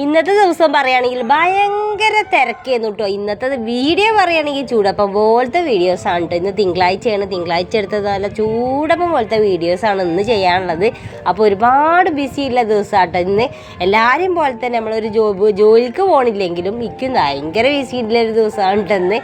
ഇന്നത്തെ ദിവസം പറയുകയാണെങ്കിൽ ഭയങ്കര തിരക്കായിരുന്നു കേട്ടോ. ഇന്നത്തെ വീഡിയോ പറയുകയാണെങ്കിൽ ചൂടപ്പം പോലത്തെ ആണ് കേട്ടോ. ഇന്ന് തിങ്കളാഴ്ചയാണ്. തിങ്കളാഴ്ച എടുത്തത് നല്ല ചൂടപ്പം പോലത്തെ വീഡിയോസാണ് ഇന്ന് ചെയ്യാനുള്ളത്. അപ്പോൾ ഒരുപാട് ബിസി ഉള്ള ദിവസമാണ് കേട്ടോ ഇന്ന്. എല്ലാവരും പോലെ തന്നെ നമ്മളൊരു ജോബ് ജോലിക്ക് പോകണില്ലെങ്കിലും മിക്കും ഭയങ്കര ബിസി ഉള്ള ഒരു ദിവസമാണ് കേട്ടോ ഇന്ന്.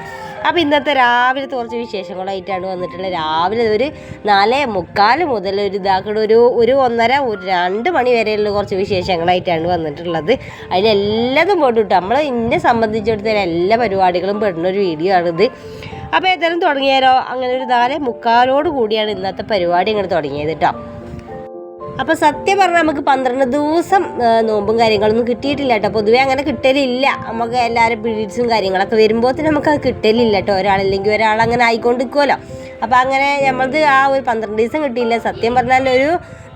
അപ്പോൾ ഇന്നത്തെ രാവിലത്തെ കുറച്ച് വിശേഷങ്ങളായിട്ടാണ് വന്നിട്ടുള്ളത്. രാവിലെ ഒരു നാല് മുക്കാൽ മുതൽ ഒരു ഇതാക്കുന്ന ഒരു ഒരു ഒന്നര ഒരു രണ്ട് മണി വരെയുള്ള കുറച്ച് വിശേഷങ്ങളായിട്ടാണ് വന്നിട്ടുള്ളത്. അതിലെല്ലാതും പോയിട്ട് കിട്ടും നമ്മൾ എന്നെ സംബന്ധിച്ചിടത്തോളം എല്ലാ പരിപാടികളും പെടുന്ന ഒരു വീഡിയോ ആണിത്. അപ്പോൾ ഏതായാലും തുടങ്ങിയാലോ? അങ്ങനെ ഒരു നാല് മുക്കാലോട് കൂടിയാണ് ഇന്നത്തെ പരിപാടി ഇങ്ങനെ തുടങ്ങിയത് കേട്ടോ അപ്പോൾ സത്യം പറഞ്ഞാൽ നമുക്ക് പന്ത്രണ്ട് ദിവസം നോമ്പും കാര്യങ്ങളൊന്നും കിട്ടിയിട്ടില്ല കേട്ടോ. പൊതുവേ അങ്ങനെ കിട്ടലില്ല. നമുക്ക് എല്ലാവരും പീരീഡ്സും കാര്യങ്ങളൊക്കെ വരുമ്പോൾ നമുക്ക് അത് കിട്ടലില്ല കേട്ടോ. ഒരാളില്ലെങ്കിൽ ഒരാൾ അങ്ങനെ ആയിക്കൊണ്ടിരിക്കുമല്ലോ അപ്പോൾ അങ്ങനെ നമ്മളത് ആ ഒരു പന്ത്രണ്ട് ദിവസം കിട്ടിയില്ല. സത്യം പറഞ്ഞാൽ ഒരു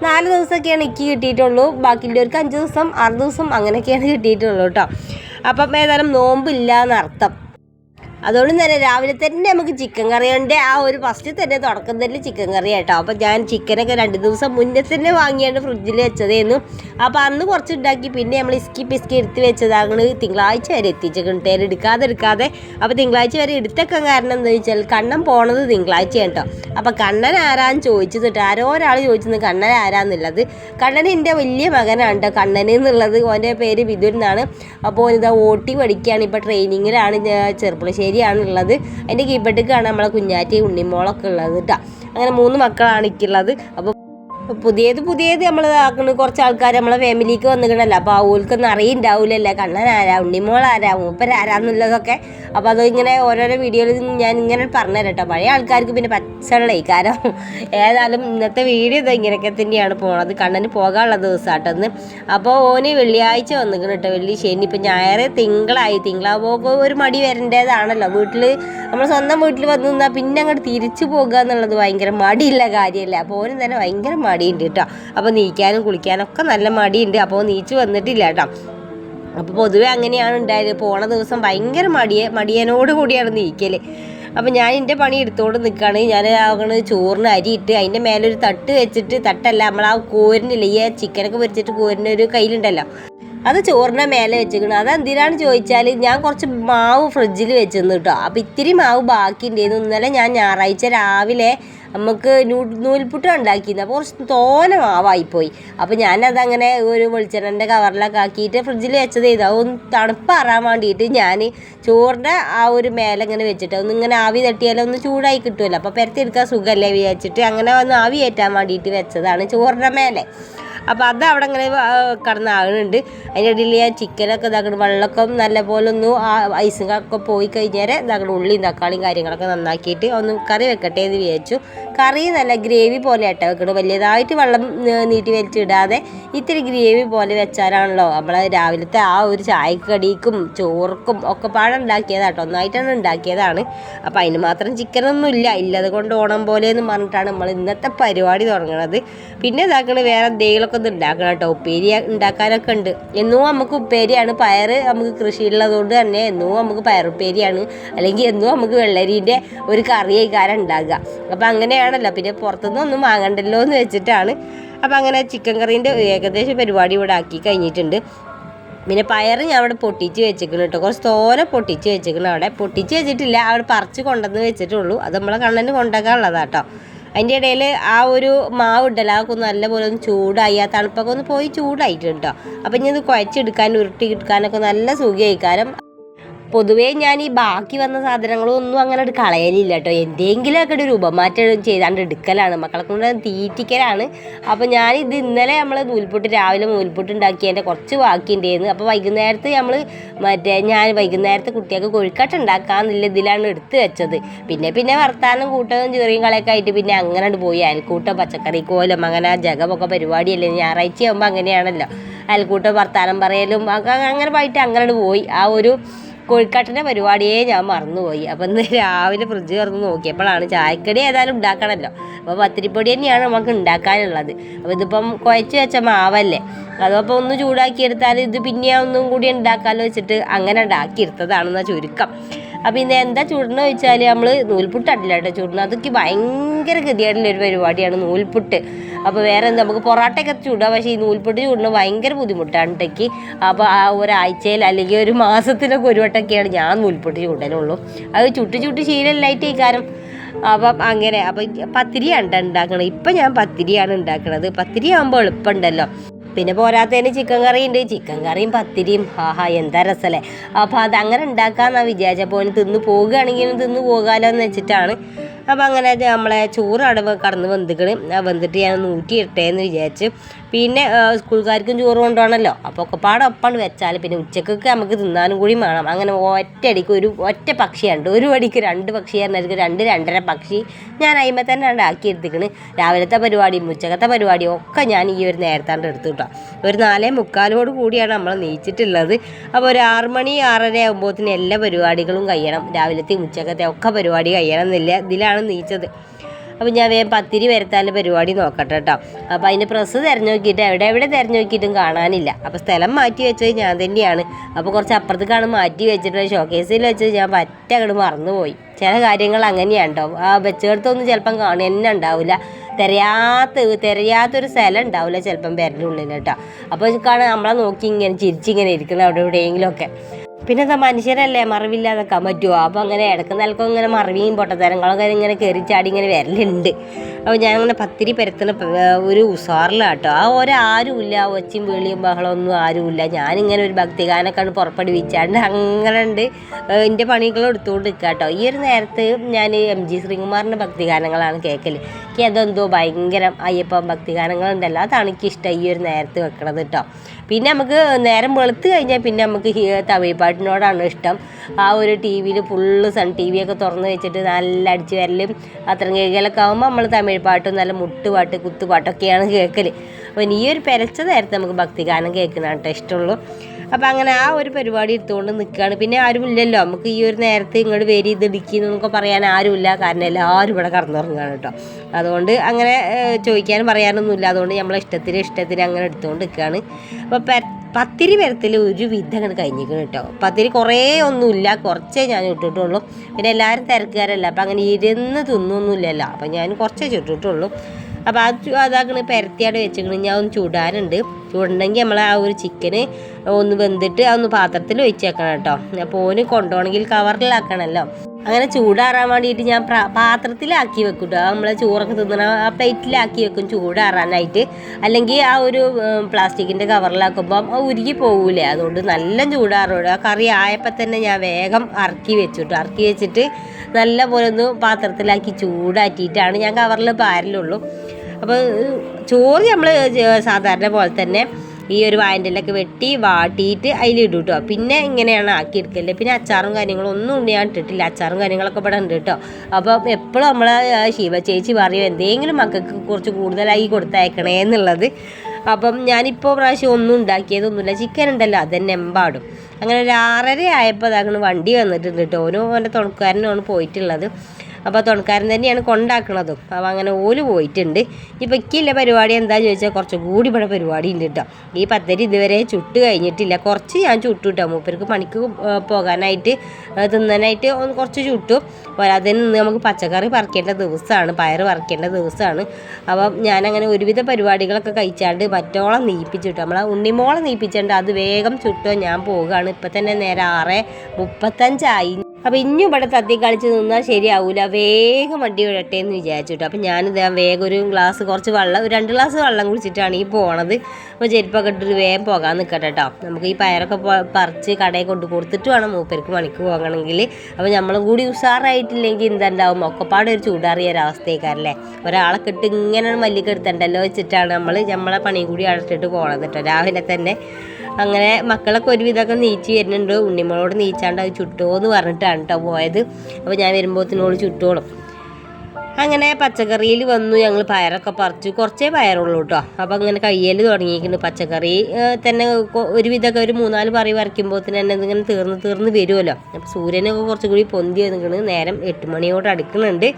നാല് ദിവസമൊക്കെയാണ് എനിക്ക് കിട്ടിയിട്ടുള്ളൂ. ബാക്കിയുള്ളവർക്ക് അഞ്ച് ദിവസം ആറ് ദിവസം അങ്ങനെയൊക്കെയാണ് കിട്ടിയിട്ടുള്ളൂ കേട്ടോ. അപ്പം ഏതായാലും നോമ്പില്ല എന്നർത്ഥം അതുകൊണ്ട് തന്നെ രാവിലെ തന്നെ നമുക്ക് ചിക്കൻ കറിയുണ്ട്. ആ ഒരു ഫസ്റ്റ് തന്നെ തുടക്കം തന്നെ ചിക്കൻ കറി കേട്ടോ അപ്പോൾ ഞാൻ ചിക്കനൊക്കെ രണ്ട് ദിവസം മുന്നേ തന്നെ വാങ്ങിയാണ് ഫ്രിഡ്ജിൽ വെച്ചതേന്നു. അപ്പോൾ അന്ന് കുറച്ച് ഉണ്ടാക്കി പിന്നെ നമ്മൾ ഇസ്കി പിസ്കി എടുത്ത് വെച്ചതാണ് തിങ്കളാഴ്ച വരെ എത്തിച്ചിട്ടുണ്ട് തേൻ എടുക്കാതെ എടുക്കാതെ. അപ്പോൾ തിങ്കളാഴ്ച വരെ എടുത്തേക്കാൻ കാരണം എന്താ വെച്ചാൽ കണ്ണൻ പോണത് തിങ്കളാഴ്ച കേട്ടോ അപ്പോൾ കണ്ണൻ ആരാന്ന് ചോദിച്ചു കേട്ടോ ആരോ ഒരാൾ ചോദിച്ചത് കണ്ണൻ ആരാന്നുള്ളത്. കണ്ണൻ എന്റെ വലിയ മകനാണ് കേട്ടോ കണ്ണൻ എന്നുള്ളത് ഓന്റെ പേര് എന്നാണ്. അപ്പോൾ ഇതാ ഓട്ടി പഠിക്കുകയാണ് ഇപ്പോൾ ട്രെയിനിങ്ങിലാണ് ചെറുപ്പളശ്ശേരിയാണ് ഉള്ളത് അതിന്റെ കീപ്പട്ടിക്കാണ് നമ്മളെ കുഞ്ഞാറ്റി ഉണ്ണിമോളൊക്കെ ഉള്ളത് കേട്ടോ അങ്ങനെ മൂന്ന് മക്കളാണ് എനിക്കുള്ളത് അപ്പോൾ പുതിയത് പുതിയത് നമ്മൾ ആക്കുന്ന കുറച്ച് ആൾക്കാർ നമ്മളെ ഫാമിലിക്ക് വന്നിക്കണല്ലോ. അപ്പോൾ ഓൽക്കൊന്നും അറിയുണ്ടാവില്ലല്ലോ കണ്ണൻ ആരാ? ഉണ്ണിമോൾ ആരാ? മൂപ്പരാരാന്നുള്ളതൊക്കെ അപ്പോൾ അതിങ്ങനെ ഓരോരോ വീഡിയോയിൽ ഞാൻ ഇങ്ങനെ പറഞ്ഞുതരാം കേട്ടോ പഴയ ആൾക്കാർക്ക് പിന്നെ പച്ചവെള്ള കാരണം ഏതായാലും ഇന്നത്തെ വീഡിയോ ഇത് ഇങ്ങനെയൊക്കെ തന്നെയാണ് പോണത്. കണ്ണന് പോകാനുള്ള ദിവസമാട്ടെന്ന് അപ്പോൾ ഓന് വെള്ളിയാഴ്ച വന്നിക്കണം കേട്ടോ വെള്ളി ശനി ഇപ്പം ഞായർ തിങ്കളായി. തിങ്കളാകുമ്പോൾ ഒരു മടി വരേണ്ടതാണല്ലോ. വീട്ടിൽ നമ്മൾ സ്വന്തം വീട്ടിൽ വന്നു നിന്നാൽ പിന്നെ അങ്ങോട്ട് തിരിച്ചു പോകുക എന്നുള്ളത് ഭയങ്കര മടിയുള്ള കാര്യമല്ലേ അപ്പോൾ ഓന് തന്നെ ഭയങ്കര മടിയുണ്ട് കേട്ടോ. അപ്പോൾ നീക്കാനും കുളിക്കാനും ഒക്കെ നല്ല മടിയുണ്ട്. അപ്പോൾ നീച്ച് വന്നിട്ടില്ല കേട്ടോ. അപ്പോൾ പൊതുവെ അങ്ങനെയാണ് ഉണ്ടായത്. പോണ ദിവസം ഭയങ്കര മടിയെ മടിയനോട് കൂടിയാണ് നീക്കൽ അപ്പം ഞാൻ എന്റെ പണി എടുത്തോണ്ട് നിൽക്കുകയാണ് ഞാൻ ആകണ ചോറിന് അരി ഇട്ട് അതിന്റെ മേലെ ഒരു തട്ട് വെച്ചിട്ട് തട്ടല്ല നമ്മൾ ആ കോരിനില്ല? ഈ ചിക്കനൊക്കെ പൊരിച്ചിട്ട് കോരിന്റെ ഒരു കയ്യിലുണ്ടല്ലോ. അത് ചോറിന്റെ മേലെ വെച്ചിരിക്കണം അത് എന്തിനാണ് ചോദിച്ചാൽ ഞാൻ കുറച്ച് മാവ് ഫ്രിഡ്ജിൽ വെച്ചിരുന്നു കേട്ടോ. അപ്പോൾ ഇത്തിരി മാവ് ബാക്കി ഉണ്ടായിരുന്നു ഇന്നലെ ഞാൻ ഞായറാഴ്ച രാവിലെ നമുക്ക് നൂ നൂൽപുട്ട് ഉണ്ടാക്കിയിരുന്നു. അപ്പോൾ കുറച്ച് തോനെ മാവായിപ്പോയി. അപ്പോൾ ഞാനതങ്ങനെ ഒരു വെളിച്ചെണ്ണന്റെ കവറിലൊക്കെ ആക്കിയിട്ട് ഫ്രിഡ്ജിൽ വെച്ചത് ചെയ്തു അതൊന്ന് തണുപ്പാറാൻ വേണ്ടിയിട്ട് ഞാൻ ചോറിന്റെ ആ ഒരു മേലെ ഇങ്ങനെ വെച്ചിട്ട് ഒന്ന് ഇങ്ങനെ ആവി തട്ടിയാലോ ഒന്ന് ചൂടായി കിട്ടുമല്ലോ അപ്പോൾ പെരത്തിയെടുക്കാൻ സുഖമല്ലേ വിചാരിച്ചിട്ട് അങ്ങനെ ഒന്ന് ആവി ഏറ്റാൻ വേണ്ടിയിട്ട് വെച്ചതാണ് ചോറിന്റെ മേലെ. അപ്പോൾ അത് അവിടെ അങ്ങനെ കടന്നാകുന്നുണ്ട് അതിന്റെ ഇടയിൽ ഞാൻ ചിക്കനൊക്കെ ഇതാക്കണം. വെള്ളമൊക്കെ നല്ല പോലെ ഒന്ന് ഐസും ഒക്കെ പോയി കഴിഞ്ഞാൽ ഇതാക്കണം. ഉള്ളിയും തക്കാളിയും കാര്യങ്ങളൊക്കെ നന്നാക്കിയിട്ട് ഒന്ന് കറി വെക്കട്ടെ എന്ന് വിചാരിച്ചു. കറി നല്ല ഗ്രേവി പോലെ ആട്ടോ വെക്കണം. വലിയതായിട്ട് വെള്ളം നീട്ടി വലിച്ചിടാതെ ഇത്തിരി ഗ്രേവി പോലെ വെച്ചാലാണല്ലോ നമ്മൾ രാവിലത്തെ ആ ഒരു ചായക്കടിക്കും ചോറുക്കും ഒക്കെ പാടെ ഉണ്ടാക്കിയതാട്ടോ ഒന്നായിട്ടാണ് ഉണ്ടാക്കിയതാണ്. അപ്പോൾ അതിന് മാത്രം ചിക്കനൊന്നും ഇല്ല. ഇല്ലത് കൊണ്ട് ഓണം പോലെ എന്ന് പറഞ്ഞിട്ടാണ് നമ്മൾ ഇന്നത്തെ പരിപാടി തുടങ്ങണത്. പിന്നെ ഇതാക്കണ വേറെ എന്തെങ്കിലുമൊക്കെ ഇത് ഉണ്ടാക്കണം കേട്ടോ ഉപ്പേരി ഉണ്ടാക്കാനൊക്കെ ഉണ്ട്. എന്നും നമുക്ക് ഉപ്പേരിയാണ്. പയർ നമുക്ക് കൃഷിയുള്ളതുകൊണ്ട് തന്നെ എന്നും നമുക്ക് പയറുപ്പേരിയാണ് അല്ലെങ്കിൽ എന്നും നമുക്ക് വെള്ളരീന്റെ ഒരു കറി കഴിക്കാരം ഉണ്ടാകുക അപ്പോൾ അങ്ങനെയാണല്ലോ. പിന്നെ പുറത്തുനിന്ന് ഒന്നും വാങ്ങണ്ടല്ലോ എന്ന് വെച്ചിട്ടാണ്. അപ്പോൾ അങ്ങനെ ചിക്കൻ കറീന്റെ ഏകദേശം പരിപാടി ഇവിടെ ആക്കി കഴിഞ്ഞിട്ടുണ്ട്. പിന്നെ പയർ ഞാൻ അവിടെ പൊട്ടിച്ച് വെച്ചേക്കണം കേട്ടോ. കുറച്ച് തോനെ പൊട്ടിച്ച് വെച്ചേക്കണം അവിടെ. പൊട്ടിച്ച് വെച്ചിട്ടില്ല. അവിടെ പറിച്ച് കൊണ്ടുവന്ന് വെച്ചിട്ടുള്ളൂ. അത് നമ്മളെ കണ്ണന് കൊണ്ടുവെക്കാനുള്ളതാട്ടോ അതിന്റെ ഇടയിൽ ആ ഒരു മാവ് ഉണ്ടല്ലോ അതൊക്കെ ഒന്ന് നല്ലപോലെ ഒന്ന് ചൂടായി ആ തണുപ്പൊക്കെ ഒന്ന് പോയി ചൂടായിട്ടുണ്ട് കേട്ടോ അപ്പം ഇനി ഇത് കുഴച്ചെടുക്കാൻ ഉരുട്ടി എടുക്കാനൊക്കെ നല്ല സുഖമായി കാരണം പൊതുവേ ഞാൻ ഈ ബാക്കി വന്ന സാധനങ്ങളൊന്നും അങ്ങനെ ഒരു കളയലില്ല കേട്ടോ എന്തെങ്കിലുമൊക്കെ ഒരു രൂപമാറ്റം ചെയ്താണ്ട് എടുക്കലാണ്. മക്കളെ കൊണ്ട് തീറ്റിക്കലാണ്. അപ്പോൾ ഇത് ഇന്നലെ നമ്മൾ നൂൽപുട്ട് രാവിലെ നൂൽപുട്ട് ഉണ്ടാക്കിയതിന്റെ കുറച്ച് ബാക്കി ഉണ്ടായിരുന്നു അപ്പോൾ വൈകുന്നേരത്ത് നമ്മൾ മറ്റേ ഞാൻ വൈകുന്നേരത്തെ കുട്ടികൾക്ക് കൊഴുക്കട്ട ഉണ്ടാക്കാന്നുള്ള ഇതിലാണ് എടുത്ത് വെച്ചത്. പിന്നെ പിന്നെ വർത്താനം കൂട്ടവും ചെറിയ കളയൊക്കെ ആയിട്ട് പിന്നെ അങ്ങനെ പോയി. അയൽക്കൂട്ടം പച്ചക്കറി കോലം അങ്ങനെ ജഗമൊക്കെ പരിപാടിയല്ലേ. ഞായറാഴ്ച ആകുമ്പോൾ അങ്ങനെയാണല്ലോ. അയൽക്കൂട്ടം വർത്താനം പറയലും അങ്ങനെ പോയിട്ട് അങ്ങനെ പോയി. ആ ഒരു കൊഴുക്കട്ടന്റെ പരിപാടിയെ ഞാൻ മറന്നുപോയി. അപ്പം ഇന്ന് രാവിലെ ഫ്രിഡ്ജ് തുറന്ന് നോക്കിയപ്പോഴാണ് ചായക്കടി ഏതായാലും ഉണ്ടാക്കണമല്ലോ അപ്പോൾ പത്തിരിപ്പൊടി തന്നെയാണ് നമുക്ക് ഉണ്ടാക്കാനുള്ളത്. അപ്പോൾ ഇതിപ്പം കുഴച്ച് വെച്ച മാവല്ലേ? അതപ്പോൾ ഒന്ന് ചൂടാക്കിയെടുത്താൽ ഇത് പിന്നെ ഒന്നും കൂടി ഉണ്ടാക്കാമല്ലോ വെച്ചിട്ട് അങ്ങനെ ഉണ്ടാക്കി എടുത്തതാണെന്ന ചുരുക്കം. അപ്പം ഇന്ന് എന്താ ചുടണെന്ന് വെച്ചാൽ നമ്മൾ നൂൽപുട്ടല്ല കേട്ടോ ചുടണം അതൊക്കെ ഭയങ്കര ഗതിയായിട്ടുള്ള ഒരു പരിപാടിയാണ് നൂൽപുട്ട്. അപ്പോൾ വേറെ എന്താ നമുക്ക് പൊറാട്ടയൊക്കെ ചൂടാം പക്ഷേ ഈ നൂൽപുട്ട് ചൂടണം ഭയങ്കര ബുദ്ധിമുട്ടാണ് ടെക്ക് അപ്പോൾ ആ ഒരാഴ്ചയിൽ അല്ലെങ്കിൽ ഒരു മാസത്തിലൊക്കെ ഒരു വട്ടമൊക്കെയാണ് ഞാൻ നൂൽപുട്ട് ചൂടാനുള്ളൂ അത് ചുട്ട് ചുട്ട് ശീലമില്ലായിട്ട് ഈ കാരം അപ്പം അങ്ങനെ അപ്പം പത്തിരിയാണ് ഉണ്ടാക്കണത്. ഇപ്പം ഞാൻ പത്തിരിയാണ് ഉണ്ടാക്കണത്. പത്തിരി ആകുമ്പോൾ എളുപ്പമുണ്ടല്ലോ. പിന്നെ പോരാത്തതിന് ചിക്കൻ കറി ഉണ്ട് ചിക്കൻ കറിയും പത്തിരിയും. ആഹാ എന്താ രസമല്ലേ അപ്പോൾ അത് അങ്ങനെ ഉണ്ടാക്കാമെന്നാണ് വിചാരിച്ചപ്പോൾ തിന്ന് പോകുകയാണെങ്കിലും തിന്ന് പോകാമല്ലോ എന്ന് വെച്ചിട്ടാണ്. അപ്പോൾ അങ്ങനെ നമ്മളെ ചോറ് അവിടെ കടന്ന് വെന്തിക്കണ് വന്നിട്ട് ഞാൻ നൂറ്റി ഇട്ടേ എന്ന് വിചാരിച്ച് പിന്നെ സ്കൂൾക്കാർക്കും ചോറ് കൊണ്ടുപോകണമല്ലോ അപ്പോൾ ഒക്കെ പാടെ ഒപ്പാണ് വെച്ചാൽ പിന്നെ ഉച്ചക്കൊക്കെ നമുക്ക് തിന്നാനും കൂടി വേണം. അങ്ങനെ ഒറ്റയടിക്ക് ഒരു ഒറ്റ പക്ഷിയുണ്ട്. ഒരു വടിക്ക് രണ്ട് പക്ഷി പറഞ്ഞാൽ രണ്ട് രണ്ടര പക്ഷി ഞാൻ അതിമേ തന്നെ ഉണ്ടാക്കി എടുത്തിക്കണ്. രാവിലത്തെ പരിപാടിയും ഉച്ചക്കത്തെ പരിപാടിയും ഒക്കെ ഞാൻ ഈ ഒരു നേരത്താണ്ട് എടുത്തു കേട്ടോ. ഒരു നാലേ മുക്കാലോട് കൂടിയാണ് നമ്മൾ നീച്ചിട്ടുള്ളത്. അപ്പോൾ ഒരു ആറ് മണി ആറര ആകുമ്പോഴത്തേന് എല്ലാ പരിപാടികളും കഴിയണം. രാവിലത്തെ ഉച്ചക്കത്തെ ഒക്കെ പരിപാടി കഴിയണം എന്നില്ല. ഇതിലാണ് നീച്ചത്. അപ്പോൾ ഞാൻ വേഗം പത്തിരി വരുത്താനുള്ള പരിപാടി നോക്കട്ടെ കേട്ടോ അപ്പോൾ അതിന്റെ പ്രസ് തിരഞ്ഞു നോക്കിയിട്ട് എവിടെ എവിടെ തിരഞ്ഞു നോക്കിയിട്ടും കാണാനില്ല. അപ്പോൾ സ്ഥലം മാറ്റി വെച്ചത് ഞാൻ തന്നെയാണ്. അപ്പോൾ കുറച്ച് അപ്പുറത്തേക്കാണ് മാറ്റി വെച്ചിട്ട് ഷോക്കേസിൽ വെച്ചത് ഞാൻ പറ്റ അങ്ങോട്ട് മറന്നുപോയി. ചില കാര്യങ്ങൾ അങ്ങനെയാണ് കേട്ടോ ആ വെച്ചെടുത്തൊന്നും ചിലപ്പം കാണുക തന്നെ ഉണ്ടാവില്ല. തിരയാത്ത തിരയാത്തൊരു സ്ഥലം ഉണ്ടാവില്ല ചിലപ്പം പേരുടെ ഉള്ളിൽ കേട്ടോ അപ്പോൾ കാണാൻ നമ്മളെ നോക്കി ഇങ്ങനെ ചിരിച്ചിങ്ങനെ ഇരിക്കണം അവിടെ എവിടെയെങ്കിലുമൊക്കെ. പിന്നെ എന്താ മനുഷ്യരല്ലേ മറിവില്ലാതൊക്കെ പറ്റുമോ അപ്പോൾ അങ്ങനെ ഇടയ്ക്ക് നിലക്കും ഇങ്ങനെ മറിവിയും പൊട്ടത്തരങ്ങളൊക്കെ ഇങ്ങനെ കയറി ചാടി ഇങ്ങനെ വരലുണ്ട്. അപ്പോൾ ഞാൻ അങ്ങനെ പത്തിരി പരത്തുന്ന ഒരു ഉസാറിലാട്ടോ. ആ ഒരാരുമില്ല ഒച്ചയും വിളിയും ബഹളമൊന്നും ആരുമില്ല. ഞാനിങ്ങനെ ഒരു ഭക്തിഗാനൊക്കെയാണ് പുറപ്പെടുവിച്ചാണ്ട് അങ്ങനെ ഉണ്ട് എന്റെ പണികൾ എടുത്തുകൊണ്ട് നിൽക്കുക കേട്ടോ ഈ ഒരു നേരത്ത് ഞാൻ എം ജി ശ്രീകുമാറിന്റെ ഭക്തിഗാനങ്ങളാണ് കേൾക്കൽ എനിക്ക് അതെന്തോ ഭയങ്കര അയ്യപ്പ ഭക്തിഗാനങ്ങളുണ്ടല്ലോ. അതാണ് എനിക്ക് ഇഷ്ടം ഈ ഒരു നേരത്ത് വെക്കണത് കേട്ടോ പിന്നെ നമുക്ക് നേരം വെളുത്ത് കഴിഞ്ഞാൽ പിന്നെ നമുക്ക് ഹി- തമിഴ് പാട്ടിനോടാണ് ഇഷ്ടം. ആ ഒരു ടി വിയിൽ ഫുള്ള് സൺ ടി വി ഒക്കെ തുറന്ന് വെച്ചിട്ട് നല്ല അടിച്ച് വരലും. അത്രയും കേൾക്കലൊക്കെ ആകുമ്പോൾ നമ്മൾ തമിഴ് പാട്ടും നല്ല മുട്ടുപാട്ട് കുത്തുപാട്ടൊക്കെയാണ് കേൾക്കൽ അപ്പോൾ ഈ ഒരു പെരച്ച നേരത്തെ നമുക്ക് ഭക്തിഗാനം കേൾക്കുന്നതാണ് ഇഷ്ടമുള്ളൂ. അപ്പം അങ്ങനെ ആ ഒരു പരിപാടി എടുത്തുകൊണ്ട് നിൽക്കുകയാണ് പിന്നെ ആരുമില്ലല്ലോ. നമുക്ക് ഈ ഒരു നേരത്തെ ഇങ്ങോട്ട് വരി ഇത് ഇടിക്കുന്നൊക്കെ പറയാൻ ആരുമില്ല. കാരണം എല്ലാവരും ഇവിടെ കടന്നുറങ്ങുകയാണ് കേട്ടോ. അതുകൊണ്ട് അങ്ങനെ ചോദിക്കാനും പറയാനൊന്നുമില്ല. അതുകൊണ്ട് നമ്മളെ ഇഷ്ടത്തിന് ഇഷ്ടത്തിന് അങ്ങനെ എടുത്തുകൊണ്ട് നിൽക്കുകയാണ് അപ്പോൾ പത്തിരി വരത്തിൽ ഒരു വിധം അങ്ങനെ കഴിഞ്ഞിരിക്കണം കേട്ടോ. പത്തിരി കുറേ ഒന്നുമില്ല. കുറച്ചേ ഞാൻ ഇട്ടിട്ടുള്ളൂ. പിന്നെ എല്ലാവരും തിരക്കുകാരല്ല അപ്പം അങ്ങനെ ഇരുന്ന് തിന്നൊന്നുമില്ലല്ലോ. അപ്പം ഞാൻ കുറച്ചേ ചുട്ടിട്ടുള്ളൂ. അപ്പോൾ അത് അതാക്കണ് പരത്തിയാട് വെച്ചിക്കണ്. ഞാൻ ഒന്ന് ചൂടാനുണ്ട്. ചൂടുണ്ടെങ്കിൽ നമ്മൾ ആ ഒരു ചിക്കന് ഒന്ന് വെന്തിട്ട് അതൊന്ന് പാത്രത്തിൽ ഒഴിച്ചേക്കണം കേട്ടോ. അപ്പോൾ ഓന് കൊണ്ടുപോകണമെങ്കിൽ കവറിലാക്കണമല്ലോ അങ്ങനെ ചൂടാറാൻ വേണ്ടിയിട്ട് ഞാൻ പാത്രത്തിലാക്കി വെക്കും കേട്ടോ നമ്മളെ ചോറൊക്കെ തിന്നണ ആ പ്ലേറ്റിലാക്കി വെക്കും ചൂടാറാനായിട്ട്. അല്ലെങ്കിൽ ആ ഒരു പ്ലാസ്റ്റിക്കിന്റെ കവറിലാക്കുമ്പം ഉരുകി പോകൂലേ അതുകൊണ്ട് നല്ല ചൂടാറും ആ കറി ആയപ്പോൾ തന്നെ ഞാൻ വേഗം ഇറക്കി വെച്ചു കേട്ടോ ഇറക്കി വെച്ചിട്ട് നല്ല പോലെ ഒന്ന് പാത്രത്തിലാക്കി ചൂടാറ്റിയിട്ടാണ് ഞാൻ കവറിൽ പാരലുള്ളൂ. അപ്പോൾ ചോറ് നമ്മൾ സാധാരണ പോലെ തന്നെ ഈ ഒരു വായന്റെലൊക്കെ വെട്ടി വാട്ടിയിട്ട് അതിലിടും കേട്ടോ. പിന്നെ ഇങ്ങനെയാണ് ആക്കി എടുക്കൽ പിന്നെ അച്ചാറും കാര്യങ്ങളും ഒന്നും ഞാൻ ഇട്ടിട്ടില്ല. അച്ചാറും കാര്യങ്ങളൊക്കെ ഇവിടെ ഉണ്ട് കേട്ടോ. അപ്പോൾ എപ്പോഴും നമ്മൾ ശിവ ചേച്ചി പറയും എന്തെങ്കിലും മക്കൾക്ക് കുറച്ച് കൂടുതലായി കൊടുത്തയക്കണേ എന്നുള്ളത്. അപ്പം ഞാനിപ്പോൾ പ്രാവശ്യം ഒന്നും ഉണ്ടാക്കിയതൊന്നുമില്ല. ചിക്കൻ ഉണ്ടല്ലോ അതന്നെ എമ്പാടും. അങ്ങനെ ഒരു ആറര ആയപ്പോൾ അതാണ് വണ്ടി വന്നിട്ടുണ്ട് കേട്ടോ. ഓനും ഓന്റെ തുണക്കാരനാണ് പോയിട്ടുള്ളത്. അപ്പോൾ തുണക്കാരൻ തന്നെയാണ് കൊണ്ടാക്കണതും. അപ്പോൾ അങ്ങനെ ഓൽ പോയിട്ടുണ്ട്. ഈ ഇക്കില്ല പരിപാടി എന്താ ചോദിച്ചാൽ കുറച്ച് കൂടി ഇവിടെ പരിപാടി ഉണ്ട് കേട്ടോ ഈ പദ്ധതി ഇതുവരെ ചുട്ട് കഴിഞ്ഞിട്ടില്ല. കുറച്ച് ഞാൻ ചുട്ടു കേട്ടോ മൂപ്പർക്ക് പണിക്ക് പോകാനായിട്ട് തിന്നാനായിട്ട് ഒന്ന് കുറച്ച് ചുട്ടു. അതിന് നിന്ന് നമുക്ക് പച്ചക്കറി പറിക്കേണ്ട ദിവസമാണ് പയർ പറിക്കേണ്ട ദിവസമാണ് അപ്പം ഞാനങ്ങനെ ഒരുവിധ പരിപാടികളൊക്കെ കഴിച്ചാണ്ട് മറ്റോളം നീപ്പിച്ചിട്ടു നമ്മളെ ഉണ്ണിമോളം നീപ്പിച്ചിട്ടുണ്ട് അത് വേഗം ചുട്ടോ ഞാൻ പോവുകയാണ്. ഇപ്പം തന്നെ നേരെ ആറ് മുപ്പത്തഞ്ചായി. അപ്പം ഇനി ഇവിടെ തത്തി കളിച്ച് നിന്നാൽ ശരിയാവൂല. വേഗം വണ്ടി വിടട്ടെ എന്ന് വിചാരിച്ചു കേട്ടോ അപ്പം ഞാനിത് വേഗം ഒരു ഗ്ലാസ് കുറച്ച് വെള്ളം ഒരു രണ്ട് ഗ്ലാസ് വെള്ളം കുടിച്ചിട്ടാണ് ഈ പോണത്. അപ്പോൾ ചെരുപ്പൊക്കെ ഇട്ടിട്ട് വേഗം പോകാൻ നിൽക്കട്ടെ കേട്ടോ നമുക്ക് ഈ പയറൊക്കെ പറിച്ച് കടയിൽ കൊണ്ട് കൊടുത്തിട്ട് വേണം മൂപ്പർക്ക് പണിക്ക് പോകണമെങ്കിൽ. അപ്പോൾ നമ്മളും കൂടി ഉഷാറായിട്ടില്ലെങ്കിൽ എന്തുണ്ടാവും? ഒക്കെപ്പാടെ ഒരു ചൂടാറിയ ഒരവസ്ഥയൊക്കെയല്ലേ ഒരാളെ കിട്ട് ഇങ്ങനെ മല്ലിക്കെടുത്തണ്ടല്ലോ വെച്ചിട്ടാണ് നമ്മൾ നമ്മളെ പണിയും കൂടി അടച്ചിട്ട് പോകണത് കേട്ടോ രാവിലെ തന്നെ അങ്ങനെ മക്കളൊക്കെ ഒരുവിധമൊക്കെ നീച്ച് വരുന്നുണ്ട്. ഉണ്ണിമോളോട് നീച്ചാണ്ട് അത് ചുട്ടോ എന്ന് പറഞ്ഞിട്ടാണ് കേട്ടോ പോയത്. അപ്പോൾ ഞാൻ വരുമ്പോഴത്തിനോട് ചുട്ടോളും അങ്ങനെ പച്ചക്കറിയിൽ വന്നു. ഞങ്ങൾ പയറൊക്കെ പറിച്ചു. കുറച്ചേ പയറുള്ളൂ കേട്ടോ അപ്പോൾ അങ്ങനെ കയ്യിൽ തുടങ്ങിയിരിക്കുന്നു പച്ചക്കറി. തന്നെ ഒരുവിധമൊക്കെ ഒരു മൂന്നാൽ പറി പറിക്കുമ്പോഴത്തിന് തന്നെ ഇതിങ്ങനെ തീർന്ന് തീർന്ന് വരുമല്ലോ അപ്പോൾ സൂര്യനൊക്കെ കുറച്ചും കൂടി പൊന്തി നിൽക്കുന്നത് നേരം എട്ട് മണിയോട് അടുക്കുന്നുണ്ട്.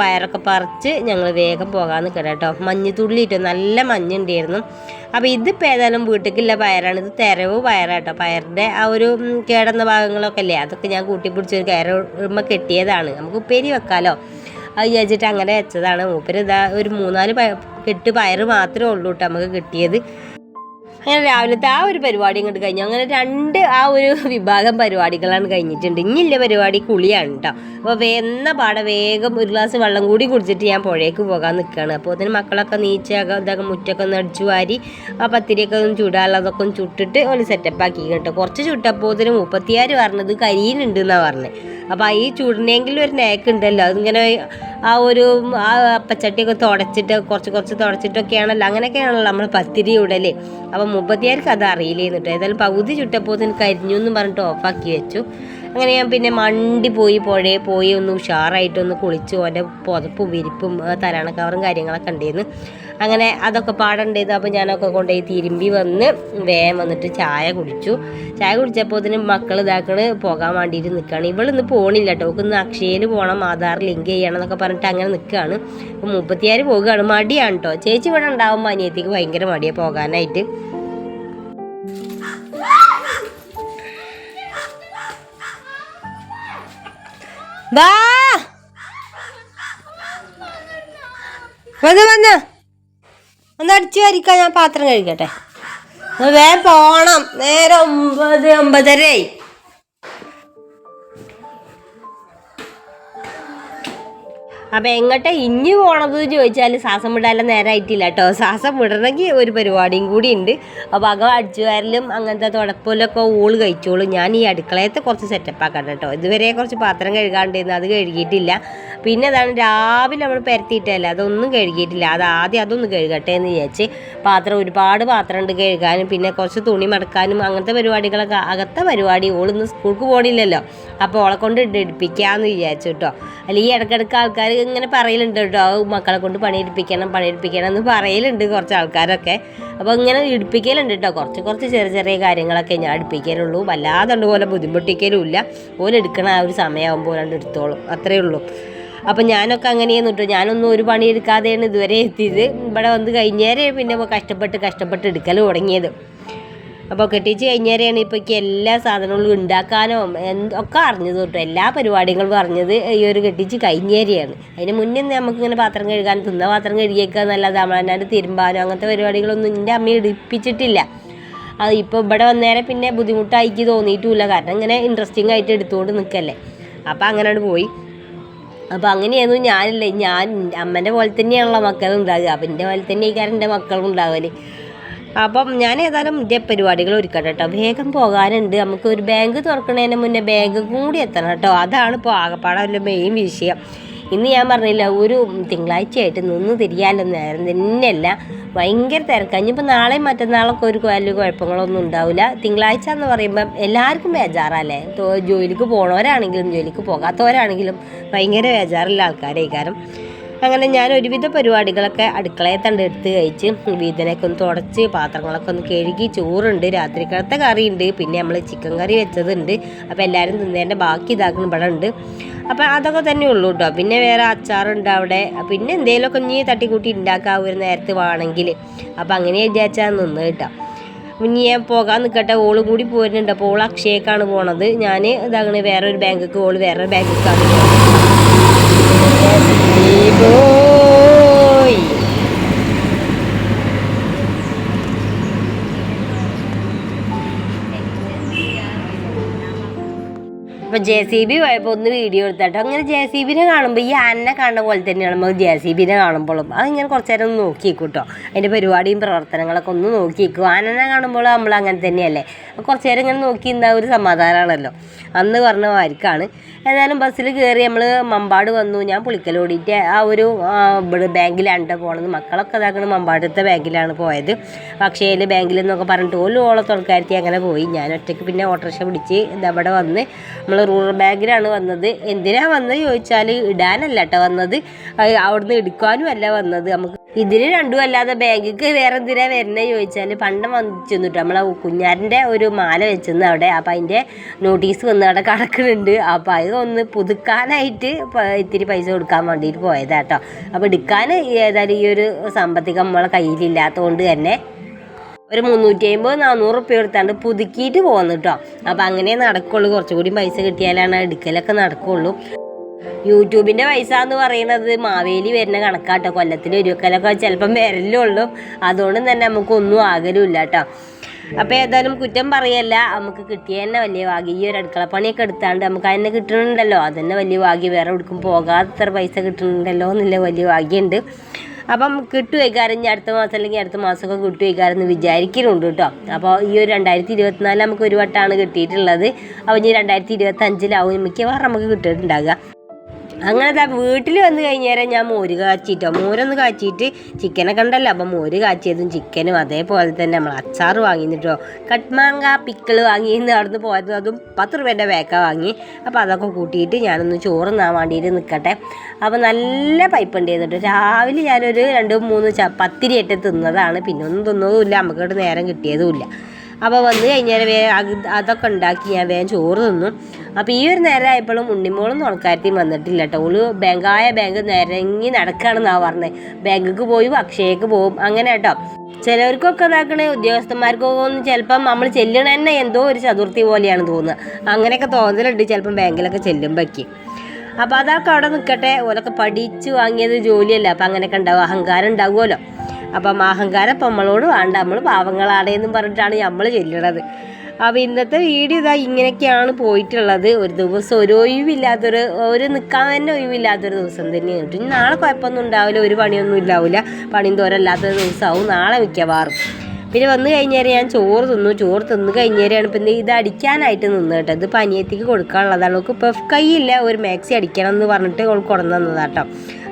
പയറൊക്കെ പറിച്ച് ഞങ്ങൾ വേഗം പോകാൻ നിൽക്കണം കേട്ടോ. മഞ്ഞത്തുള്ളിയിട്ട് നല്ല മഞ്ഞുണ്ടായിരുന്നു അപ്പോൾ ഇതിപ്പോൾ ഏതായാലും വീട്ടിലേക്കില്ല പയറാണ്. ഇത് തെരവ് പയറാട്ടോ പയറിന്റെ ആ ഒരു കേടന്ന ഭാഗങ്ങളൊക്കെ അല്ലേ അതൊക്കെ ഞാൻ കൂട്ടിപ്പിടിച്ച് ഒരു കയറുമ്മ കെട്ടിയതാണ്. നമുക്ക് ഉപ്പേരി വെക്കാമല്ലോ അത് വിചാരിച്ചിട്ട് അങ്ങനെ വെച്ചതാണ്. മൂപ്പര് ഇതാ ഒരു മൂന്നാൽ കെട്ട് പയറ് മാത്രമേ ഉള്ളൂ കേട്ടോ നമുക്ക് കിട്ടിയത്. അങ്ങനെ രാവിലത്തെ ആ ഒരു പരിപാടി ഇങ്ങോട്ട് കഴിഞ്ഞു. അങ്ങനെ രണ്ട് ആ ഒരു വിഭാഗം പരിപാടികളാണ് കഴിഞ്ഞിട്ടുണ്ട്. ഇനിയില്ല പരിപാടി? കുളിയാണ് കേട്ടോ അപ്പോൾ വേന്ന പാടെ വേഗം ഒരു ഗ്ലാസ് വെള്ളം കൂടി കുടിച്ചിട്ട് ഞാൻ പുഴയ്ക്ക് പോകാൻ നിൽക്കുകയാണ് അപ്പോൾ അതിന് മക്കളൊക്കെ നീച്ചൊക്കെ ഇതൊക്കെ മുറ്റൊക്കെ ഒന്ന് അടിച്ചു വാരി ആ പത്തിരിയൊക്കെ ഒന്ന് ചൂടാനുള്ളതൊക്കെ ഒന്ന് ചുട്ടിട്ട് ഒന്ന് സെറ്റപ്പ് ആക്കി കേട്ടോ. കുറച്ച് ചുട്ടപ്പോൾ ഇതിന് മുപ്പത്തിയാറ് പറഞ്ഞത് കരിയിലുണ്ട് എന്നാണ് പറഞ്ഞത് അപ്പോൾ ഈ ചൂടിനെങ്കിലും ഒരു നേക്ക് ഉണ്ടല്ലോ. അതിങ്ങനെ ആ ഒരു ആ അപ്പച്ചട്ടിയൊക്കെ തുടച്ചിട്ട് കുറച്ച് കുറച്ച് തുടച്ചിട്ടൊക്കെയാണല്ലോ. അങ്ങനെയൊക്കെയാണല്ലോ നമ്മൾ പത്തിരി ഇടൽ അപ്പം മുപ്പത്തിയാർക്ക് അത് അറിയില്ലേന്ന് കേട്ടോ ഏതായാലും പകുതി ചുട്ടപ്പോൾ അതിന് കരിഞ്ഞു എന്ന് പറഞ്ഞിട്ട് ഓഫാക്കി വെച്ചു. അങ്ങനെ ഞാൻ പിന്നെ മണ്ടി പോയി പുഴയെ പോയി ഒന്ന് ഉഷാറായിട്ടൊന്ന് കുളിച്ചു. ഓന്റെ പുതപ്പും വിരിപ്പും ആ തലണ കവറും കാര്യങ്ങളൊക്കെ ഉണ്ടായിരുന്നു അങ്ങനെ അതൊക്കെ പാടേണ്ടത് അപ്പോൾ ഞാനൊക്കെ കൊണ്ടുപോയി തിരുമ്പി വന്ന് വേഗം വന്നിട്ട് ചായ കുടിച്ചു. ചായ കുടിച്ചപ്പോൾ ഇതിന് മക്കൾ ഇതാക്കണ് പോകാൻ വേണ്ടിയിട്ട് നിൽക്കുകയാണ് ഇവളിന്ന് പോണില്ല കേട്ടോ ഇന്ന് അക്ഷയയിൽ പോകണം ആധാർ ലിങ്ക് ചെയ്യണം എന്നൊക്കെ പറഞ്ഞിട്ട് അങ്ങനെ നിൽക്കുകയാണ് മുപ്പത്തിയാറ് പോവുകയാണ് മടിയാണ് കേട്ടോ ചേച്ചി ഇവിടെ ഉണ്ടാവുമ്പോൾ അനിയത്തിക്ക് ഭയങ്കര മടിയാണ് പോകാനായിട്ട്. ബാ വന്ന് വന്ന് ഒന്ന് അടിച്ചു വരിക്കാം ഞാൻ പാത്രം കഴിക്കട്ടെ വേ പോണം. നേരെ ഒമ്പത് ഒമ്പതരയായി. അപ്പം എങ്ങോട്ടെ ഇഞ്ഞു പോണത് ചോദിച്ചാൽ ശ്വാസം വിടാനും നേരമായിട്ടില്ല കേട്ടോ ശ്വാസം വിടണമെങ്കിൽ ഒരു പരിപാടിയും കൂടി ഉണ്ട്. അപ്പോൾ അകം അടിച്ചു വരലും അങ്ങനത്തെ തുടപ്പിലൊക്കെ ഊൾ കഴിച്ചോളൂ. ഞാൻ ഈ അടുക്കളയത്തെ കുറച്ച് സെറ്റപ്പ് ആക്കണം കേട്ടോ ഇതുവരെ കുറച്ച് പാത്രം കഴുകാണ്ടിരുന്നു അത് കഴുകിയിട്ടില്ല. പിന്നെ അതാണ് രാവിലെ നമ്മൾ പരത്തിയിട്ടല്ല അതൊന്നും കഴുകിയിട്ടില്ല. അത് ആദ്യം അതൊന്ന് കഴുകട്ടെ എന്ന് വിചാരിച്ച് പാത്രം ഒരുപാട് പാത്രം ഉണ്ട് കഴുകാനും പിന്നെ കുറച്ച് തുണി മടക്കാനും അങ്ങനത്തെ പരിപാടികളൊക്കെ അകത്തെ പരിപാടി ഓളിന്ന് സ്കൂൾക്ക് പോണില്ലല്ലോ. അപ്പോൾ ഓളെ കൊണ്ട് എടുപ്പിക്കാമെന്ന് വിചാരിച്ചു കേട്ടോ അല്ലെങ്കിൽ ഈ ഇടയ്ക്കിടയ്ക്ക് ആൾക്കാർ ഇങ്ങനെ പറയലുണ്ട് കേട്ടോ. "ആ, മക്കളെ കൊണ്ട് പണിയെടുപ്പിക്കണം പണിയെടുപ്പിക്കണം എന്ന് പറയലുണ്ട് കുറച്ച് ആൾക്കാരൊക്കെ. അപ്പോൾ ഇങ്ങനെ എടുപ്പിക്കലുണ്ട് കേട്ടോ. കുറച്ച് കുറച്ച് ചെറിയ ചെറിയ കാര്യങ്ങളൊക്കെ ഞാൻ എടുപ്പിക്കലുള്ളൂ വല്ലാതെ പോലെ ബുദ്ധിമുട്ടിക്കലും ഇല്ല ഓൽ എടുക്കണ ആ ഒരു സമയമാകുമ്പോൾ രണ്ട് എടുത്തോളും. അത്രയേ ഉള്ളൂ. അപ്പം ഞാനൊക്കെ അങ്ങനെയെന്ന് കേട്ടോ. ഞാനൊന്നും ഒരു പണി എടുക്കാതെയാണ് ഇതുവരെ എത്തിയത്. ഇവിടെ വന്ന് കഴിഞ്ഞേരെ പിന്നെ കഷ്ടപ്പെട്ട് കഷ്ടപ്പെട്ട് എടുക്കൽ തുടങ്ങിയത്. അപ്പോൾ കെട്ടിച്ച് കഴിഞ്ഞേരെയാണ് ഇപ്പോൾ എല്ലാ സാധനങ്ങളും ഉണ്ടാക്കാനോ എന്തൊക്കെ അറിഞ്ഞത് കേട്ടോ. എല്ലാ പരിപാടികളും അറിഞ്ഞത് ഈ ഒരു കെട്ടിച്ച് കഴിഞ്ഞേരെയാണ് അതിന് മുന്നേ നമുക്കിങ്ങനെ പാത്രം കഴുകാൻ തിന്ന പാത്രം കഴുകിയേക്കുക എന്നല്ലാതെ നമ്മളല്ലാണ്ട് തിരുമ്പാനോ അങ്ങനത്തെ പരിപാടികളൊന്നും എന്റെ അമ്മ എടുപ്പിച്ചിട്ടില്ല അത് ഇപ്പോൾ ഇവിടെ വന്നേരെ പിന്നെ ബുദ്ധിമുട്ടായിക്ക് തോന്നിയിട്ടുമില്ല കാരണം ഇങ്ങനെ ഇൻട്രസ്റ്റിംഗ് ആയിട്ട് എടുത്തുകൊണ്ട് നിൽക്കല്ലേ അപ്പോൾ അങ്ങനെയാണ് പോയി. അപ്പോൾ അങ്ങനെയായിരുന്നു ഞാനില്ല. ഞാൻ അമ്മേന്റെ പോലെ തന്നെയാണല്ലോ മക്കൾ ഉണ്ടാകുക അപ്പം എന്റെ പോലെ തന്നെ ഈ എന്റെ മക്കളും അപ്പം ഞാൻ ഏതായാലും ഇതേ പരിപാടികൾ ഒരുക്കട്ടെ കേട്ടോ വേഗം പോകാനുണ്ട്. നമുക്ക് ഒരു ബാങ്ക് തുറക്കുന്നതിന് മുന്നേ ബാങ്ക് കൂടി എത്തണം കേട്ടോ അതാണ് ഇപ്പോൾ ആകപ്പാടെ മെയിൻ വിഷയം. ഇന്ന് ഞാൻ പറഞ്ഞില്ല ഒരു തിങ്കളാഴ്ചയായിട്ട് നിന്ന് തിരിയാലോ നേരം തന്നെയല്ല. ഭയങ്കര തിരക്കാണ് ഇനിയിപ്പോൾ നാളെയും മറ്റന്നാളൊക്കെ ഒരു വലിയ കുഴപ്പങ്ങളൊന്നും ഉണ്ടാവില്ല തിങ്കളാഴ്ച എന്ന് പറയുമ്പം എല്ലാവർക്കും ബേജാറല്ലേ? ജോലിക്ക് പോണവരാണെങ്കിലും ജോലിക്ക് പോകാത്തവരാണെങ്കിലും ഭയങ്കര ബേജാറുള്ള ആൾക്കാരെ കാരണം അങ്ങനെ ഞാൻ ഒരുവിധ പരിപാടികളൊക്കെ അടുക്കളയിൽ തണ്ട് എടുത്ത് കഴിച്ച് വീതനൊക്കെ ഒന്ന് തുടച്ച് പാത്രങ്ങളൊക്കെ ഒന്ന് കഴുകി ചോറുണ്ട് രാത്രിക്കലത്തെ കറിയുണ്ട് പിന്നെ നമ്മൾ ചിക്കൻ കറി വെച്ചതുണ്ട്. അപ്പോൾ എല്ലാവരും തിന്നതിന്റെ ബാക്കി ഇതാക്കണം ഇവിടെ ഉണ്ട്. അപ്പോൾ അതൊക്കെ തന്നെ ഉള്ളൂ കേട്ടോ. പിന്നെ വേറെ അച്ചാറുണ്ട് അവിടെ. പിന്നെ എന്തെങ്കിലുമൊക്കെ ഇനി തട്ടിക്കൂട്ടി ഉണ്ടാക്കാം ഒരു നേരത്തെ വേണമെങ്കിൽ. അപ്പോൾ അങ്ങനെ വിചാരിച്ചാൽ നിന്ന് കേട്ടോ. ഇനി ഞാൻ പോകാൻ നിൽക്കട്ടെ. ഓൾ കൂടി പോരുന്നുണ്ട്. അപ്പോൾ ഓൾ അക്ഷയക്കാണ് പോണത്. ഞാൻ ഇതാകണ വേറെ ഒരു ബാങ്കിക്ക് വേറൊരു വേറെ ബാങ്കിക്കാണ് പോയി ഇപ്പൊ ജെ സി ബി പോയപ്പോൾ ഒന്ന് വീഡിയോ എടുത്തട്ടോ. അങ്ങനെ ജെ സി ബിനെ കാണുമ്പോൾ ഈ ആനനെ കാണുന്ന പോലെ തന്നെയാണ് നമ്മൾ ജെ സി ബിനെ കാണുമ്പോഴും അതിങ്ങനെ കുറച്ച് നേരം ഒന്ന് നോക്കിയേക്കും കേട്ടോ പരിപാടിയും പ്രവർത്തനങ്ങളൊക്കെ ഒന്ന് നോക്കിയേക്കും. ആനനെ കാണുമ്പോൾ നമ്മൾ അങ്ങനെ തന്നെയല്ലേ? കുറച്ചു നേരം ഇങ്ങനെ നോക്കി എന്താ ഒരു സമാധാനമാണല്ലോ അന്ന് പറഞ്ഞ വാരിക്കാണ് ഏതായാലും ബസ്സിൽ കയറി നമ്മൾ മമ്പാട് വന്നു. ഞാൻ പുളിക്കലോടിയിട്ട് ആ ഒരു ഇവിടെ ബാങ്കിലാണ് പോണത്. മക്കളൊക്കെ ഇതാക്കണ മമ്പാടത്തെ ബാങ്കിലാണ് പോയത്. പക്ഷേ അതിൽ ബാങ്കിൽ എന്നൊക്കെ പറഞ്ഞിട്ട് ഓൽ ഓളെ തുറക്കാരത്തി അങ്ങനെ പോയി. ഞാൻ ഒറ്റയ്ക്ക് പിന്നെ ഓട്ടോറിക്ഷ പിടിച്ച് ഇതവിടെ വന്ന് നമ്മൾ റൂറൽ ബാങ്കിലാണ് വന്നത്. എന്തിനാ വന്നത് ചോദിച്ചാൽ ഇടാനല്ല കേട്ടോ വന്നത്. അവിടുന്ന് എടുക്കാനും അല്ല വന്നത് നമുക്ക്. ഇതിന് രണ്ടും അല്ലാതെ ബാങ്കിക്ക് വേറെ എന്തിനാ വരുന്നത് ചോദിച്ചാൽ പണ്ട് വന്നിച്ചു നമ്മളെ കുഞ്ഞാറിന്റെ ഒരു മാല വെച്ചെന്ന് അവിടെ. അപ്പം അതിന്റെ നോട്ടീസ് വന്ന് അവിടെ കിടക്കുന്നുണ്ട്. അപ്പം അത് ഒന്ന് പുതുക്കാനായിട്ട് ഇത്തിരി പൈസ കൊടുക്കാൻ വേണ്ടിയിട്ട് പോയതാട്ടോ അപ്പോൾ എടുക്കാൻ ഏതായാലും ഈ ഒരു സാമ്പത്തികം നമ്മളെ കയ്യിലില്ലാത്തതുകൊണ്ട് തന്നെ ഒരു മുന്നൂറ്റി അമ്പത് നാനൂറ് റുപ്യ എടുത്താണ്ട് പുതുക്കിയിട്ട് പോകുന്നു കേട്ടോ അപ്പം അങ്ങനെ നടക്കുള്ളൂ. കുറച്ചുകൂടി പൈസ കിട്ടിയാലാണ് എടുക്കലൊക്കെ നടക്കുള്ളൂ. യൂട്യൂബിന്റെ പൈസ എന്ന് പറയുന്നത് മാവേലി വരുന്ന കണക്കാട്ടോ. കൊല്ലത്തിൽ ഒരുക്കലൊക്കെ ചിലപ്പം വരലുള്ളൂ. അതുകൊണ്ട് തന്നെ നമുക്കൊന്നും ആകലുമില്ല കേട്ടോ അപ്പോൾ ഏതായാലും കുറ്റം പറയല്ല. നമുക്ക് കിട്ടിയ തന്നെ വലിയ ഭാഗ്യം. ഈ ഒരു അടുക്കള പണിയൊക്കെ എടുത്താണ്ട് നമുക്ക് അതിനെ കിട്ടുന്നുണ്ടല്ലോ അതന്നെ വലിയ ഭാഗ്യം. വേറെ എവിടേക്കും പോകാത്തത്ര പൈസ കിട്ടുന്നുണ്ടല്ലോ എന്നുള്ള വലിയ ഭാഗ്യമുണ്ട്. അപ്പം കിട്ടുവയ്ക്കാരം ഇനി അടുത്ത മാസം അല്ലെങ്കിൽ അടുത്ത മാസമൊക്കെ കിട്ടുവയ്ക്കാരം എന്ന് വിചാരിക്കുന്നുണ്ട് കേട്ടോ. അപ്പോൾ ഈ ഒരു രണ്ടായിരത്തി ഇരുപത്തിനാല് നമുക്ക് ഒരു വട്ടമാണ് കിട്ടിയിട്ടുള്ളത്. അപ്പോൾ ഇനി രണ്ടായിരത്തി ഇരുപത്തഞ്ചിലാവും. മിക്കവാറും നമുക്ക് കിട്ടിയിട്ടുണ്ടാകുക അങ്ങനെ വീട്ടിൽ വന്ന് കഴിഞ്ഞേരം ഞാൻ മോര് കാച്ചിട്ടോ. മോരൊന്ന് കാച്ചിട്ട് ചിക്കനൊക്കെ ഉണ്ടല്ലോ അപ്പം മോര് കാച്ചിയതും ചിക്കനും അതേപോലെ തന്നെ നമ്മൾ അച്ചാർ വാങ്ങിയിട്ടോ കട്ട്മാങ്ക പിക്കിൾ വാങ്ങിയെന്ന് അവിടുന്ന് പോയത് അതും പത്ത് രൂപേന്റെ വേക്ക വാങ്ങി. അപ്പോൾ അതൊക്കെ കൂട്ടിയിട്ട് ഞാനൊന്ന് ചോറ് നാൻ വേണ്ടിയിട്ട് നിൽക്കട്ടെ അപ്പോൾ നല്ല പൈപ്പ് ഉണ്ട് ചെയ്തിട്ട് രാവിലെ ഞാനൊരു രണ്ട് മൂന്ന് ച പത്തിരിയായിട്ട് തിന്നതാണ്. പിന്നെ ഒന്നും തിന്നതുമില്ല. നമുക്കിവിടെ നേരം കിട്ടിയതുമില്ല. അപ്പോൾ വന്ന് കഴിഞ്ഞാൽ വേ അത് അതൊക്കെ ഉണ്ടാക്കി ഞാൻ വേഗം ചോറ് തിന്നു. അപ്പോൾ ഈ ഒരു നേരം ആയപ്പോഴും ഉണ്ണിമോളും ആൾക്കാരത്തെയും വന്നിട്ടില്ല കേട്ടോ ഓൾ ബാങ്കായ ബാങ്ക് നിരങ്ങി നടക്കുകയാണെന്നാണ് പറഞ്ഞത് ബാങ്കിക്ക് പോയി അക്ഷയക്ക് പോകും അങ്ങനെ കേട്ടോ ചിലവർക്കൊക്കെ ഇതാക്കണ ഉദ്യോഗസ്ഥന്മാർക്കൊക്കെ ഒന്ന് ചിലപ്പം നമ്മൾ ചെല്ലണ തന്നെ എന്തോ ഒരു ചതുർത്ഥി പോലെയാണ് തോന്നുക. അങ്ങനെയൊക്കെ തോന്നലുണ്ട് ചിലപ്പം ബാങ്കിലൊക്കെ ചെല്ലുമ്പോഴേക്ക് അപ്പോൾ അതൊക്കെ അവിടെ നിൽക്കട്ടെ ഓലൊക്കെ പഠിച്ചു വാങ്ങിയത് ജോലിയല്ല. അപ്പം അങ്ങനെയൊക്കെ ഉണ്ടാവും. അഹങ്കാരം ഉണ്ടാവുമല്ലോ. അപ്പം അഹങ്കാരം ഇപ്പം നമ്മളോട് വേണ്ട. നമ്മൾ പാവങ്ങളാണ് എന്നും പറഞ്ഞിട്ടാണ് നമ്മൾ ചെല്ലണത് അപ്പോൾ ഇന്നത്തെ വീഡിയോ ഇതാ ഇങ്ങനെയൊക്കെയാണ് പോയിട്ടുള്ളത്. ഒരു ദിവസം ഒരു ഒഴിവില്ലാത്തൊരു ഒരു നിൽക്കാൻ തന്നെ ഒഴിവില്ലാത്തൊരു ദിവസം തന്നെയാണ്. കേട്ടോ. ഇനി നാളെ കുഴപ്പമൊന്നും ഉണ്ടാവില്ല. ഒരു പണിയൊന്നും ഉണ്ടാവില്ല പണിയും തോരല്ലാത്തൊരു ദിവസമാവും നാളെ മിക്കവാറും. പിന്നെ വന്നു കഴിഞ്ഞാൽ ഞാൻ ചോറ് തിന്നു. ചോറ് തിന്നു കഴിഞ്ഞാലാണ് പിന്നെ ഇത് അടിക്കാനായിട്ട് നിന്ന് കേട്ടോ. ഇത് പനിയത്തേക്ക് കൊടുക്കാനുള്ളതാണ്. അവൾക്ക് ഇപ്പോൾ കൈയില്ല ഒരു മാക്സി അടിക്കണം എന്ന് പറഞ്ഞിട്ട് അവൾ കൊണ്ടു തന്നതാട്ടോ.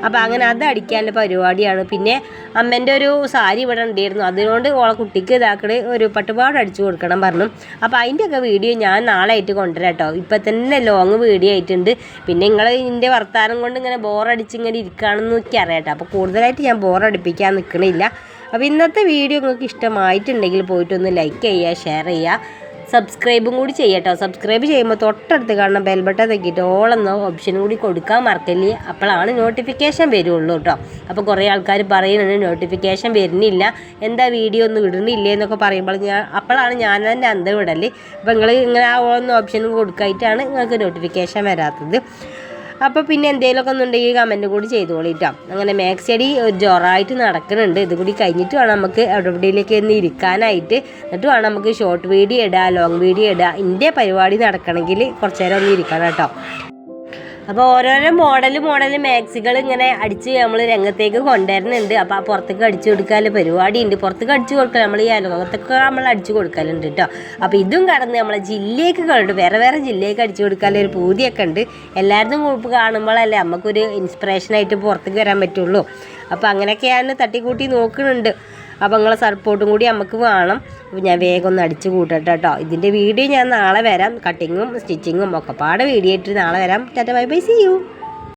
അപ്പോൾ അങ്ങനെ അത് അടിക്കാനുള്ള പരിപാടിയാണ്. പിന്നെ അമ്മേന്റെ ഒരു സാരി ഇവിടെ ഉണ്ടായിരുന്നു. അതുകൊണ്ട് ഓളെ കുട്ടിക്ക് ഇതാക്കണ ഒരു പട്ടുപാട് അടിച്ചു കൊടുക്കണം പറഞ്ഞു. അപ്പോൾ അതിന്റെയൊക്കെ വീഡിയോ ഞാൻ നാളെ ആയിട്ട് കൊണ്ടുവരാം കേട്ടോ. ഇപ്പം തന്നെ ലോങ് വീഡിയോ ആയിട്ടുണ്ട്. പിന്നെ നിങ്ങൾ ഇതിന്റെ വർത്താനം കൊണ്ട് ഇങ്ങനെ ബോറടിച്ച് ഇങ്ങനെ ഇരിക്കുകയാണെന്ന് എനിക്ക് അറിയാം കേട്ടോ. അപ്പോൾ കൂടുതലായിട്ട് ഞാൻ ബോറടിപ്പിക്കാൻ നിൽക്കണില്ല അപ്പോൾ ഇന്നത്തെ വീഡിയോ നിങ്ങൾക്ക് ഇഷ്ടമായിട്ടുണ്ടെങ്കിൽ പോയിട്ടൊന്ന് ലൈക്ക് ചെയ്യുക ഷെയർ ചെയ്യുക. സബ്സ്ക്രൈബും കൂടി ചെയ്യട്ടോ. സബ്സ്ക്രൈബ് ചെയ്യുമ്പോൾ തൊട്ടടുത്ത് കാണുന്ന ബെൽ ബട്ടൺ തെക്കിയിട്ട് ഓൾ എന്ന ഓപ്ഷനും കൂടി കൊടുക്കാൻ മറക്കല്ലേ? അപ്പോഴാണ് നോട്ടിഫിക്കേഷൻ വരുള്ളൂ കേട്ടോ അപ്പോൾ കുറേ ആൾക്കാർ പറയുന്നുണ്ട് നോട്ടിഫിക്കേഷൻ വരുന്നില്ല. എന്താ വീഡിയോ ഒന്നും ഇടുന്നില്ലേ എന്നൊക്കെ പറയുമ്പോൾ ഞാൻ അപ്പോഴാണ് ഞാൻ തന്നെ അന്തം വിടൽ. അപ്പോൾ നിങ്ങൾ ഇങ്ങനെ ആ ഓൾ ഓപ്ഷനും കൊടുക്കായിട്ടാണ് നിങ്ങൾക്ക് നോട്ടിഫിക്കേഷൻ വരാത്തത്. അപ്പോൾ പിന്നെ എന്തെങ്കിലുമൊക്കെ ഒന്നുണ്ടെങ്കിൽ കമന്റ് കൂടി ചെയ്തോളിട്ടോ. അങ്ങനെ മാക്സ് അടി ഒരു ജോറായിട്ട് നടക്കുന്നുണ്ട്. ഇത് കൂടി കഴിഞ്ഞിട്ട് വേണം നമുക്ക് എവിടെയിലേക്ക് ഒന്ന് ഇരിക്കാനായിട്ട്. എന്നിട്ട് വേണം നമുക്ക് ഷോർട്ട് വീഡിയോ ഇടുക ലോങ് വീഡിയോ ഇടുക ഇതിന്റെ പരിപാടി നടക്കണമെങ്കിൽ കുറച്ച് നേരം ഒന്ന് ഇരിക്കണം കേട്ടോ. അപ്പോൾ ഓരോരോ മോഡൽ മോഡൽ മാക്സികൾ ഇങ്ങനെ അടിച്ച് നമ്മൾ രംഗത്തേക്ക് കൊണ്ടുവരുന്നുണ്ട്. അപ്പോൾ ആ പുറത്തേക്ക് അടിച്ചു കൊടുക്കാനുള്ള പരിപാടി ഉണ്ട് പുറത്തേക്ക് അടിച്ചു കൊടുക്കുക നമ്മൾ ഈ അനുഭവത്തൊക്കെ നമ്മൾ അടിച്ചു കൊടുക്കലുണ്ട് കേട്ടോ അപ്പോൾ ഇതും കടന്ന് നമ്മളെ ജില്ലയ്ക്ക് കണ്ടു. വേറെ വേറെ ജില്ലയ്ക്ക് അടിച്ചു കൊടുക്കാനുള്ള ഒരു പൂതിയൊക്കെ ഉണ്ട്. എല്ലാവരും ഗ്രൂപ്പ് കാണുമ്പോഴല്ലേ നമുക്കൊരു ഇൻസ്പിറേഷനായിട്ട് പുറത്തേക്ക് വരാൻ പറ്റുള്ളൂ. അപ്പോൾ അങ്ങനെയൊക്കെയാണ് തട്ടിക്കൂട്ടി നോക്കുന്നുണ്ട്. അപ്പോൾ നിങ്ങളെ സപ്പോർട്ടും കൂടി നമുക്ക് വേണം. ഞാൻ വേഗം ഒന്ന് അടിച്ച് കൂട്ടട്ടെ കേട്ടോ ഇതിന്റെ വീഡിയോ ഞാൻ നാളെ വരാം. കട്ടിങ്ങും സ്റ്റിച്ചിങ്ങും ഒക്കെ. പാടെ വീഡിയോ ഇട്ട് നാളെ വരാം. Tata bye bye see you